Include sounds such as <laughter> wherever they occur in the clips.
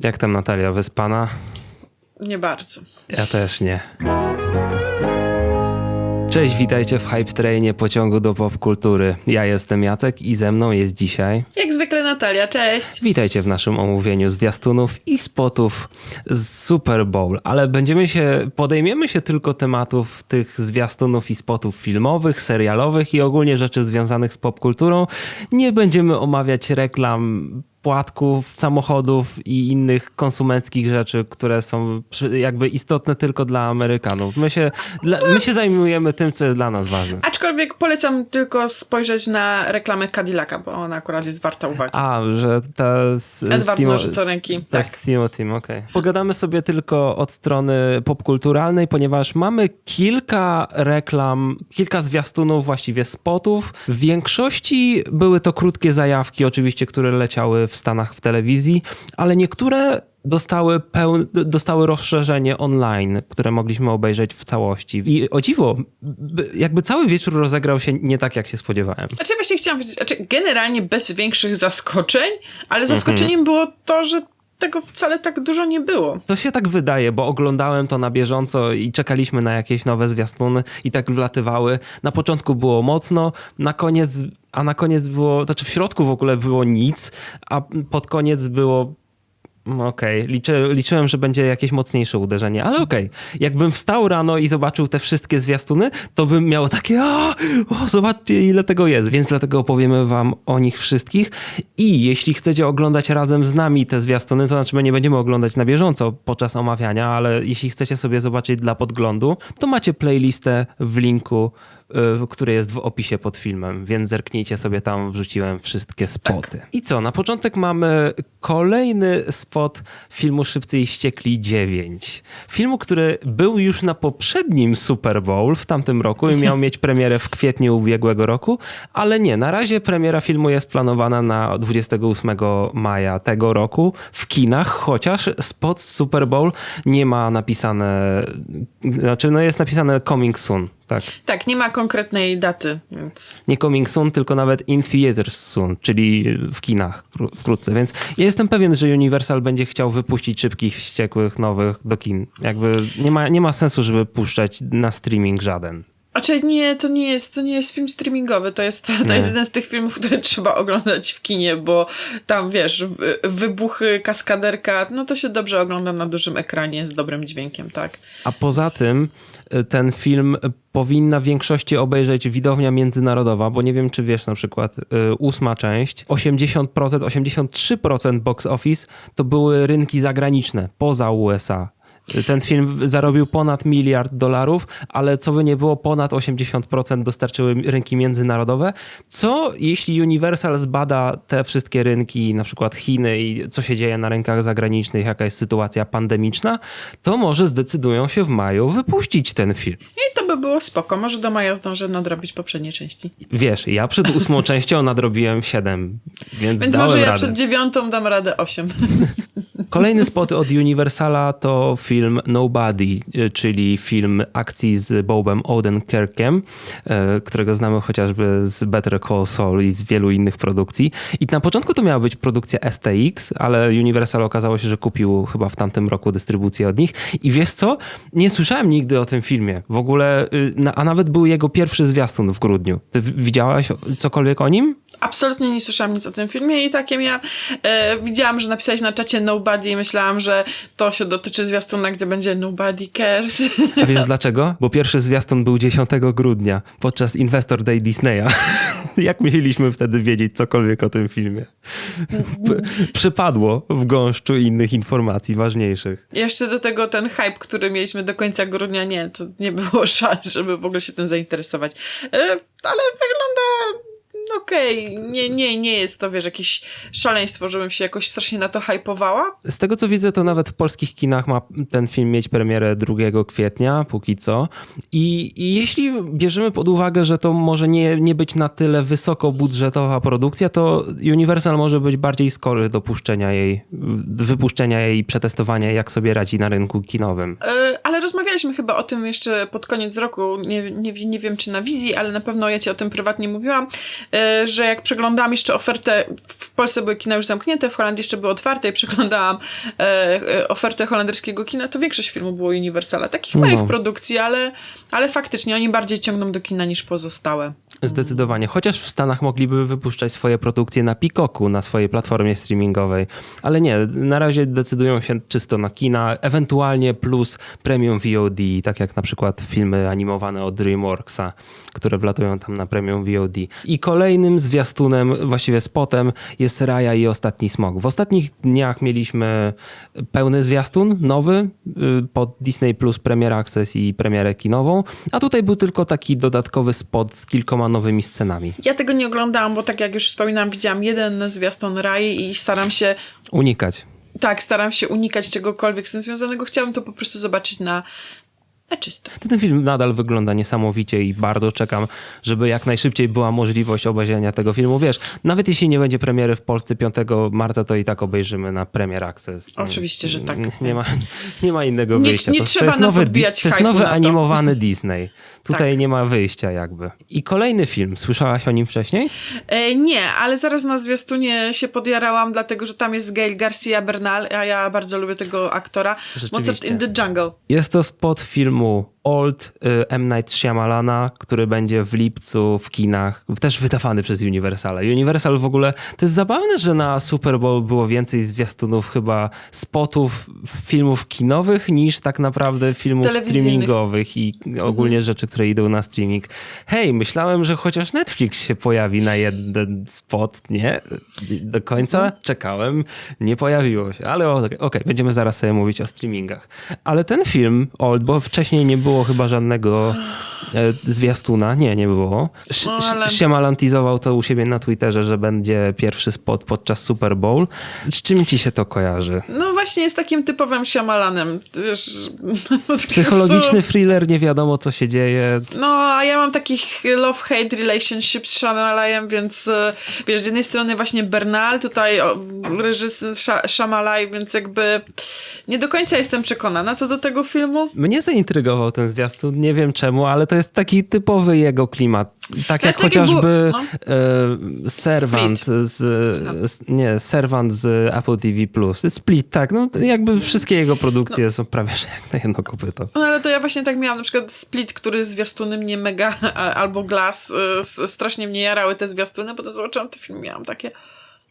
Jak tam Natalia, wyspana? Nie bardzo. Ja też nie. Cześć, witajcie w Hype Trainie pociągu do popkultury. Ja jestem Jacek i ze mną jest dzisiaj. Jak zwykle Natalia, cześć. Witajcie w naszym omówieniu zwiastunów i spotów z Super Bowl, ale będziemy się, podejmiemy się tylko tematów tych zwiastunów i spotów filmowych, serialowych i ogólnie rzeczy związanych z popkulturą. Nie będziemy omawiać reklam płatków, samochodów i innych konsumenckich rzeczy, które są jakby istotne tylko dla Amerykanów. My się, dla, my się zajmujemy tym, co jest dla nas ważne. Aczkolwiek polecam tylko spojrzeć na reklamę Cadillaca, bo ona akurat jest warta uwagi. A, że ta z, Edward Timo- Nożycoręki. Tak, Tak. z Timothy'm, okej. Pogadamy sobie tylko od strony popkulturalnej, ponieważ mamy kilka reklam, kilka zwiastunów, właściwie spotów. W większości były to krótkie zajawki, oczywiście, które leciały w Stanach w telewizji, ale niektóre dostały, peł, dostały rozszerzenie online, które mogliśmy obejrzeć w całości. I o dziwo, jakby cały wieczór rozegrał się nie tak, jak się spodziewałem. Znaczy właśnie chciałam powiedzieć, znaczy generalnie bez większych zaskoczeń, ale Mhm. zaskoczeniem było to, że tego wcale tak dużo nie było. To się tak wydaje, bo oglądałem to na bieżąco i czekaliśmy na jakieś nowe zwiastuny i tak wlatywały. Na początku było mocno, na koniec, a na koniec było, znaczy w środku w ogóle było nic, a pod koniec było no Okej, Liczy, liczyłem, że będzie jakieś mocniejsze uderzenie, ale okej. Jakbym wstał rano i zobaczył te wszystkie zwiastuny, to bym miał takie, o, o, zobaczcie ile tego jest, więc dlatego opowiemy wam o nich wszystkich. I jeśli chcecie oglądać razem z nami te zwiastuny, to znaczy my nie będziemy oglądać na bieżąco podczas omawiania, ale jeśli chcecie sobie zobaczyć dla podglądu, to macie playlistę w linku, który jest w opisie pod filmem, więc zerknijcie sobie tam, wrzuciłem wszystkie spoty. I co, na początek mamy kolejny spot filmu Szybcy i Ściekli 9. Filmu, który był już na poprzednim Super Bowl w tamtym roku i miał <laughs> mieć premierę w kwietniu ubiegłego roku, ale nie, na razie premiera filmu jest planowana na 28 maja tego roku w kinach, chociaż spot Super Bowl nie ma napisane, znaczy no jest napisane coming soon, tak. Tak, nie ma konkretnej daty, więc Nie coming soon, tylko nawet in theaters soon, czyli w kinach kró- wkrótce. Więc ja jestem pewien, że Universal będzie chciał wypuścić szybkich, wściekłych, nowych do kin. Jakby nie ma, nie ma sensu, żeby puszczać na streaming żaden. Znaczy nie, to nie jest, to nie jest film streamingowy, to jest, to Nie. jest jeden z tych filmów, które trzeba oglądać w kinie, bo tam wiesz, wy- wybuchy, kaskaderka, no to się dobrze ogląda na dużym ekranie z dobrym dźwiękiem, tak? A poza tym y, ten film powinna w większości obejrzeć widownia międzynarodowa, bo nie wiem, czy wiesz na przykład, y, ósma część, 80%, 83% box office to były rynki zagraniczne, poza USA. Ten film zarobił ponad miliard dolarów, ale co by nie było, ponad 80% dostarczyły rynki międzynarodowe. Co jeśli Universal zbada te wszystkie rynki, na przykład Chiny i co się dzieje na rynkach zagranicznych, jaka jest sytuacja pandemiczna, to może zdecydują się w maju wypuścić ten film. I to by było spoko, może do maja zdążę nadrobić poprzednie części. Wiesz, ja przed ósmą <laughs> częścią nadrobiłem 7, więc, Więc dałem może ja radę. przed dziewiątą dam radę osiem. Kolejny spot od Universala to film Nobody, y, czyli film akcji z Bobem Odenkirkiem, y, którego znamy chociażby z Better Call Saul i z wielu innych produkcji. I na początku to miała być produkcja STX, ale Universal okazało się, że kupił chyba w tamtym roku dystrybucję od nich. I wiesz co? Nie słyszałem nigdy o tym filmie. W ogóle, y, a nawet był jego pierwszy zwiastun w grudniu. Ty widziałaś cokolwiek o nim? Absolutnie nie słyszałam nic o tym filmie i takiem ja e, widziałam, że napisałeś na czacie Nobody i myślałam, że to się dotyczy zwiastuna, gdzie będzie Nobody Cares. A wiesz dlaczego? Bo pierwszy zwiastun był 10 grudnia podczas Investor Day Disneya. <laughs> Jak mieliśmy wtedy wiedzieć cokolwiek o tym filmie? Przypadło w gąszczu innych informacji ważniejszych. Jeszcze do tego ten hype, który mieliśmy do końca grudnia, nie, to nie było <laughs> szans, żeby w ogóle się tym zainteresować. E, ale wygląda okej, nie, nie, nie jest to, wiesz, jakieś szaleństwo, żebym się jakoś strasznie na to hypowała. Z tego co widzę, to nawet w polskich kinach ma ten film mieć premierę 2 kwietnia, póki co. I, i jeśli bierzemy pod uwagę, że to może nie, nie być na tyle wysokobudżetowa produkcja, to Universal może być bardziej skory do puszczenia jej, wypuszczenia jej i przetestowania, jak sobie radzi na rynku kinowym. E, ale rozmawialiśmy chyba o tym jeszcze pod koniec roku, nie, nie, nie wiem czy na wizji, ale na pewno ja ci o tym prywatnie mówiłam, e, że jak przeglądałam jeszcze ofertę, w Polsce były kina już zamknięte, w Holandii jeszcze były otwarte i przeglądałam e, e, ofertę holenderskiego kina, to większość filmów było Universala. Takich No. małych produkcji, ale, ale faktycznie oni bardziej ciągną do kina niż pozostałe. Zdecydowanie. Chociaż w Stanach mogliby wypuszczać swoje produkcje na Peacocku, na swojej platformie streamingowej. Ale nie, na razie decydują się czysto na kina, ewentualnie plus premium VOD, tak jak na przykład filmy animowane od DreamWorksa, które wlatują tam na premium VOD. I kolejnym zwiastunem, właściwie spotem jest Raja i Ostatni Smog. W ostatnich dniach mieliśmy pełny zwiastun, nowy, y, pod Disney Plus Premier Access i premierę kinową, a tutaj był tylko taki dodatkowy spot z kilkoma nowymi scenami. Ja tego nie oglądałam, bo tak jak już wspominałam, widziałam jeden zwiastun Rai i staram się Unikać. tak, staram się unikać czegokolwiek z tym związanego. Chciałabym to po prostu zobaczyć na, na czysto. Ten film nadal wygląda niesamowicie i bardzo czekam, żeby jak najszybciej była możliwość obejrzenia tego filmu. Wiesz, nawet jeśli nie będzie premiery w Polsce 5 marca, to i tak obejrzymy na Premier Access. Oczywiście, że tak, Nie, nie, ma, <laughs> nie ma innego Nie- wyjścia. nie to, trzeba to jest nowy, To jest nowy animowany Disney. Tutaj Tak. nie ma wyjścia jakby. I kolejny film. Słyszałaś o nim wcześniej? E, nie, ale zaraz na zwiastunie się podjarałam, dlatego że tam jest Gail Garcia Bernal, a ja bardzo lubię tego aktora. Mozart in the Jungle. Jest to spot filmu mesmo Old y, M. Night Shyamalana, który będzie w lipcu w kinach, też wydawany przez Universal. Universal w ogóle, to jest zabawne, że na Super Bowl było więcej zwiastunów chyba spotów filmów kinowych niż tak naprawdę filmów streamingowych i ogólnie rzeczy, które idą na streaming. Hej, myślałem, że chociaż Netflix się pojawi na jeden spot, nie? Do końca czekałem, nie pojawiło się, ale okej, okej, będziemy zaraz sobie mówić o streamingach. Ale ten film, Old, bo wcześniej nie było chyba żadnego e, zwiastuna, nie, nie było. Sz- No, to u siebie na Twitterze, że będzie pierwszy spot podczas Super Bowl. Z czym ci się to kojarzy? No właśnie jest takim typowym Shyamalanem. Wiesz, Psychologiczny thriller, nie wiadomo co się dzieje. No, a ja mam takich love-hate relationship z Shyamalayem, więc e, wiesz, z jednej strony właśnie Bernal, tutaj reżyser Sha- Shyamalan, więc jakby nie do końca jestem przekonana co do tego filmu. Mnie zaintrygował ten zwiastun, nie wiem czemu, ale to jest taki typowy jego klimat. Tak No, jak tak jak chociażby było- e, Servant z, z, nie, Servant z Apple TV+. Split, tak, no jakby wszystkie jego produkcje są prawie że jak na jedno kopyto. No ale to ja właśnie tak miałam, na przykład Split, który zwiastuny mnie mega, albo Glass, s- strasznie mnie jarały te zwiastuny, potem zobaczyłam te filmy, miałam takie,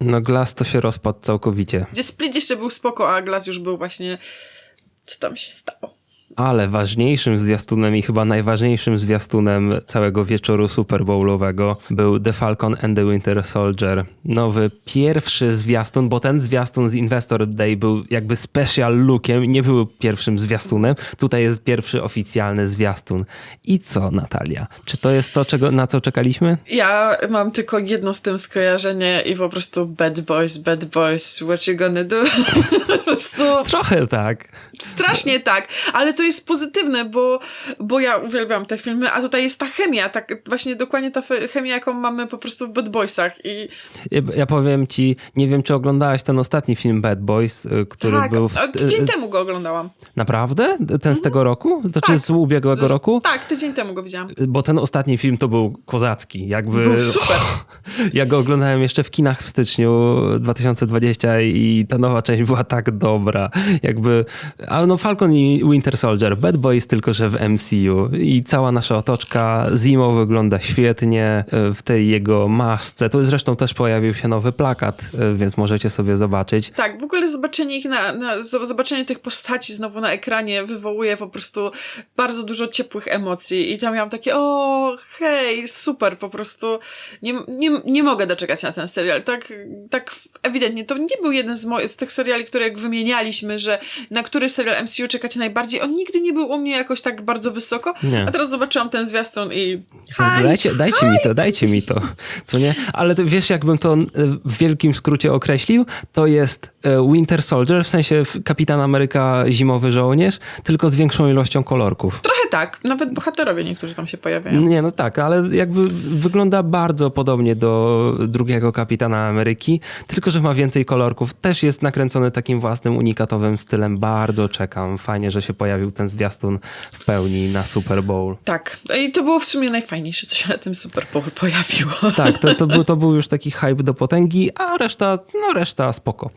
No Glass to się rozpadł całkowicie. gdzie Split jeszcze był spoko, a Glass już był właśnie, co tam się stało? Ale ważniejszym zwiastunem i chyba najważniejszym zwiastunem całego wieczoru Super Bowlowego był The Falcon and the Winter Soldier. Nowy pierwszy zwiastun, bo ten zwiastun z Investor Day był jakby special lookiem, nie był pierwszym zwiastunem. Tutaj jest pierwszy oficjalny zwiastun. I co, Natalia? Czy to jest to, czego, na co czekaliśmy? Ja mam tylko jedno z tym skojarzenie i po prostu bad boys, bad boys, what you gonna do? <laughs> po prostu Trochę tak. strasznie tak, ale to jest pozytywne, bo, bo ja uwielbiam te filmy, a tutaj jest ta chemia, tak właśnie dokładnie ta chemia, jaką mamy po prostu w bad boysach i Ja, powiem ci, nie wiem, czy oglądałaś ten ostatni film Bad Boys, y, który tak, był... W, tydzień y, temu go oglądałam. Naprawdę? Ten z tego roku? To czy Tak. z ubiegłego roku? Tak, tydzień temu go widziałam. Bo ten ostatni film to był kozacki. Jakby. Był super. <laughs> Ja go oglądałem jeszcze w kinach w styczniu 2020 i ta nowa część była tak dobra. Jakby. A no Falcon i Winter Soldier, Bad Boys, tylko że w MCU. I cała nasza otoczka Zimo wygląda świetnie e, w tej jego masce. Tu zresztą też pojawił się nowy plakat, e, więc możecie sobie zobaczyć. Tak, w ogóle zobaczenie ich na, na zobaczenie tych postaci znowu na ekranie wywołuje po prostu bardzo dużo ciepłych emocji i tam miałam takie o hej, super, po prostu nie, nie, nie mogę doczekać na ten serial. Tak, tak ewidentnie, to nie był jeden z, mo- z tych seriali, które jak wymienialiśmy, że na który serial MCU czekacie najbardziej, on nigdy nie był u mnie jakoś tak bardzo wysoko, Nie. a teraz zobaczyłam ten zwiastun i Tak, Dajcie, dajcie mi to, dajcie mi to, co nie? Ale wiesz, jakbym to e, w wielkim skrócie określił? To jest e, Winter Soldier, w sensie Kapitan Ameryka Zimowy Żołnierz, tylko z większą ilością kolorków. trochę tak, nawet bohaterowie niektórzy tam się pojawiają. Nie, no tak, ale jakby wygląda bardzo podobnie do drugiego Kapitana Ameryki, tylko że ma więcej kolorków. Też jest nakręcony takim własnym, unikatowym stylem. Bardzo czekam. Fajnie, że się pojawił pojawił ten zwiastun w pełni na Super Bowl. Tak. I to było w sumie najfajniejsze, co się na tym Super Bowl pojawiło. Tak, to, to, był, to był już taki hype do potęgi, a reszta, no reszta spoko.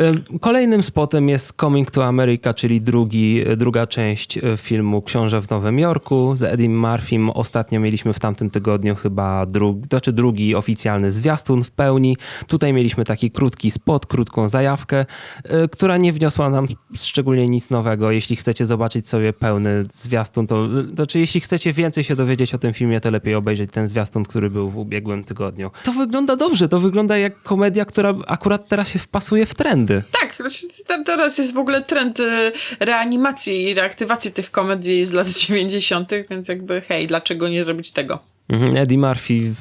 Ym, Kolejnym spotem jest Coming to America, czyli drugi, druga część y, filmu Książę w Nowym Jorku z Eddie Murphym. Ostatnio mieliśmy w tamtym tygodniu chyba drugi, znaczy drugi oficjalny zwiastun w pełni. Tutaj mieliśmy taki krótki spot, krótką zajawkę, y, która nie wniosła nam szczególnie nic nowego. Jeśli chcecie zobaczyć sobie pełny zwiastun, to, to czy jeśli chcecie więcej się dowiedzieć o tym filmie, to lepiej obejrzeć ten zwiastun, który był w ubiegłym tygodniu. To wygląda dobrze, to wygląda jak komedia, która akurat teraz się wpasuje w trendy. Tak, znaczy te- teraz jest w ogóle trend y, reanimacji i reaktywacji tych komedii z lat 90., więc jakby hej, dlaczego nie zrobić tego? Mhm, Eddie Murphy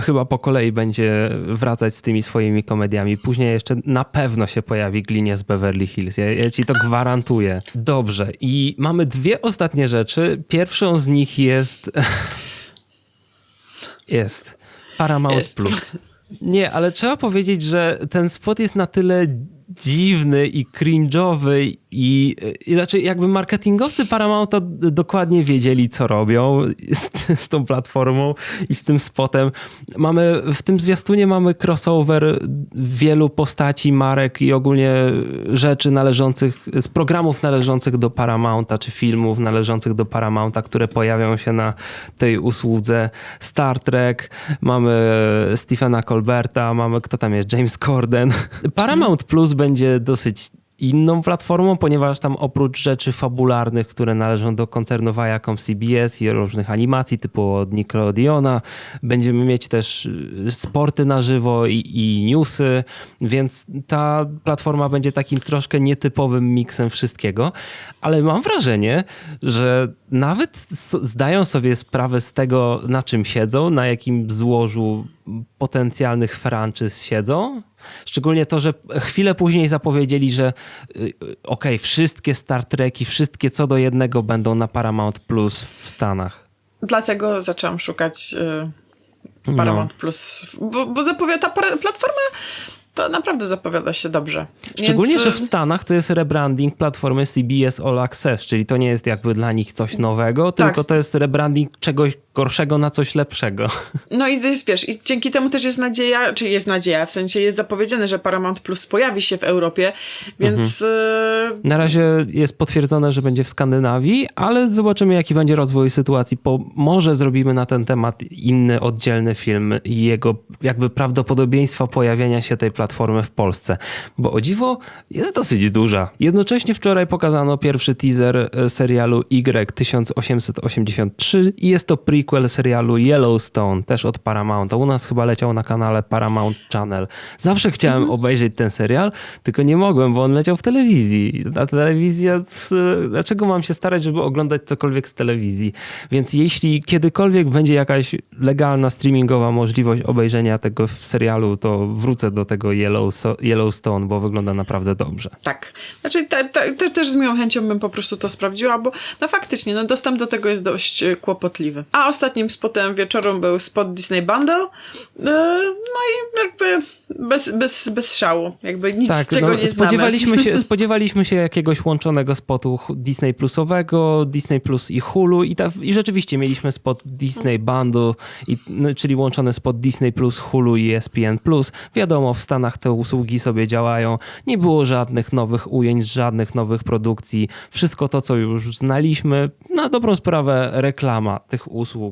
chyba po kolei będzie wracać z tymi swoimi komediami. Później jeszcze na pewno się pojawi Glinie z Beverly Hills. Ja, ja ci to gwarantuję. Dobrze. I mamy dwie ostatnie rzeczy. Pierwszą z nich jest... <laughs> Jest. Paramount Jest. Plus. Nie, ale trzeba powiedzieć, że ten spot jest na tyle dziwny i cringe'owy i, i znaczy jakby marketingowcy Paramounta dokładnie wiedzieli, co robią z, <laughs> z tą platformą i z tym spotem. Mamy, w tym zwiastunie mamy crossover wielu postaci, marek i ogólnie rzeczy należących, z programów należących do Paramounta, czy filmów należących do Paramounta, które pojawią się na tej usłudze. Star Trek, mamy Stephena Colberta, mamy, kto tam jest, James Corden. <laughs> Paramount Plus będzie dosyć inną platformą, ponieważ tam oprócz rzeczy fabularnych, które należą do koncernu Viacom CBS i różnych animacji typu od Nickelodeona, będziemy mieć też y, sporty na żywo i, i newsy, więc ta platforma będzie takim troszkę nietypowym miksem wszystkiego, ale mam wrażenie, że nawet zdają sobie sprawę z tego, na czym siedzą, na jakim złożu potencjalnych franczyz siedzą. Szczególnie to, że chwilę później zapowiedzieli, że y, y, okej, wszystkie Star Treki, wszystkie co do jednego będą na Paramount Plus w Stanach. Dlatego zaczęłam szukać y, No. Paramount Plus, bo, bo zapowiada, ta platforma to naprawdę zapowiada się dobrze. Szczególnie, Więc, że y, w Stanach to jest rebranding platformy CBS All Access, czyli to nie jest jakby dla nich coś nowego, Tak. tylko to jest rebranding czegoś gorszego na coś lepszego. No i wiesz, i dzięki temu też jest nadzieja, czy jest nadzieja, w sensie jest zapowiedziane, że Paramount Plus pojawi się w Europie, więc Mhm. y, Na razie jest potwierdzone, że będzie w Skandynawii, ale zobaczymy, jaki będzie rozwój sytuacji. Po, może zrobimy na ten temat inny, oddzielny film i jego jakby prawdopodobieństwa pojawienia się tej platformy w Polsce. Bo o dziwo jest dosyć duża. Jednocześnie wczoraj pokazano pierwszy teaser e, serialu Y 1883 i jest to prequel serialu Yellowstone, też od Paramounta. U nas chyba leciał na kanale Paramount Channel. Zawsze chciałem obejrzeć ten serial, tylko nie mogłem, bo on leciał w telewizji. A telewizja, t- dlaczego mam się starać, żeby oglądać cokolwiek z telewizji? Więc jeśli kiedykolwiek będzie jakaś legalna streamingowa możliwość obejrzenia tego serialu, to wrócę do tego Yellowstone, bo wygląda naprawdę dobrze. tak. Znaczy te, też z miłą chęcią bym po prostu to sprawdziła, bo no faktycznie, no dostęp do tego jest dość y, kłopotliwy. A ostatnim spotem wieczoru był spot Disney Bundle, y, no i jakby bez, bez, bez szału, jakby nic Tak, z czego no, nie spodziewaliśmy, znamy. się, <laughs> spodziewaliśmy się jakiegoś łączonego spotu Disney Plusowego, Disney Plus i Hulu i, ta, i rzeczywiście mieliśmy spot Disney Bundle, i, no, czyli łączony spot Disney Plus, Hulu i ESPN Plus. Wiadomo, w Stanach te usługi sobie działają. Nie było żadnych nowych ujęć, żadnych nowych produkcji. Wszystko to, co już znaliśmy, na dobrą sprawę reklama tych usług,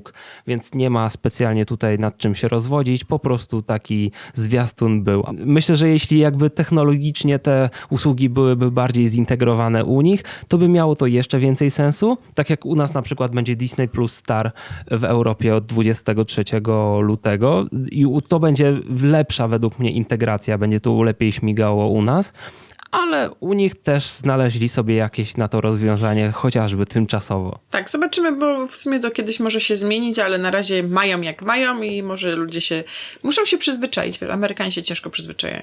więc nie ma specjalnie tutaj nad czym się rozwodzić. Po prostu taki zwiastun był. Myślę, że jeśli jakby technologicznie te usługi byłyby bardziej zintegrowane u nich, to by miało to jeszcze więcej sensu. Tak jak u nas na przykład będzie Disney Plus Star w Europie od 23 lutego i to będzie lepsza według mnie integracja, będzie to lepiej śmigało u nas. Ale u nich też znaleźli sobie jakieś na to rozwiązanie, chociażby tymczasowo. Tak, zobaczymy, bo w sumie to kiedyś może się zmienić, ale na razie mają jak mają i może ludzie się muszą się przyzwyczaić. Amerykanie się ciężko przyzwyczajają.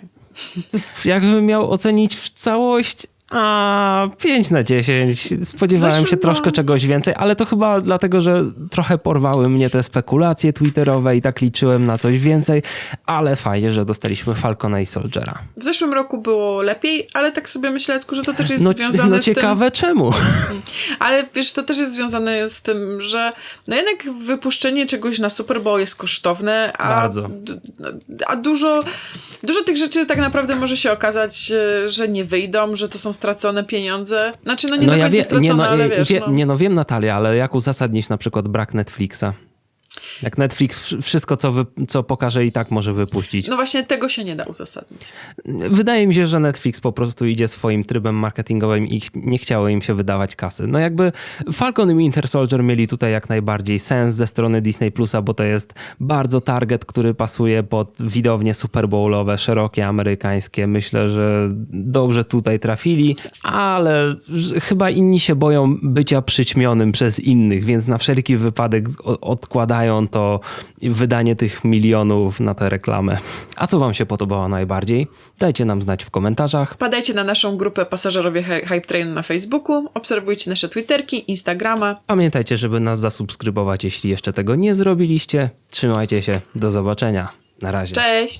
<laughs> Jakbym miał ocenić w całość, A 5 na 10. Spodziewałem Zresztą, się troszkę no. czegoś więcej, ale to chyba dlatego, że trochę porwały mnie te spekulacje twitterowe i tak liczyłem na coś więcej, ale fajnie, że dostaliśmy Falcona i Soldiera. W zeszłym roku było lepiej, ale tak sobie myślę, że to też jest No, związane no z tym... ciekawe czemu. <laughs> Ale wiesz, to też jest związane z tym, że no jednak wypuszczenie czegoś na Super Bowl jest kosztowne, a, Bardzo. a dużo, dużo tych rzeczy tak naprawdę może się okazać, e, że nie wyjdą, że to są stracone pieniądze. Znaczy, no nie do końca stracone, nie, no, ale wiesz, wie, no. nie no wiem Natalia, ale jak uzasadnić na przykład brak Netflixa? Jak Netflix wsz- wszystko, co, wy, co pokaże i tak może wypuścić. No właśnie tego się nie da uzasadnić. Wydaje mi się, że Netflix po prostu idzie swoim trybem marketingowym i nie chciało im się wydawać kasy. No jakby Falcon i Winter Soldier mieli tutaj jak najbardziej sens ze strony Disney Plusa, bo to jest bardzo target, który pasuje pod widownie Super Bowlowe, szerokie, amerykańskie. Myślę, że dobrze tutaj trafili, ale chyba inni się boją bycia przyćmionym przez innych, więc na wszelki wypadek o- to wydanie tych milionów na tę reklamę. A co wam się podobało najbardziej? Dajcie nam znać w komentarzach. Wpadajcie na naszą grupę Pasażerowie Hy- Hype Train na Facebooku, obserwujcie nasze Twitterki, Instagrama. Pamiętajcie, żeby nas zasubskrybować, jeśli jeszcze tego nie zrobiliście. Trzymajcie się, do zobaczenia. Na razie. Cześć!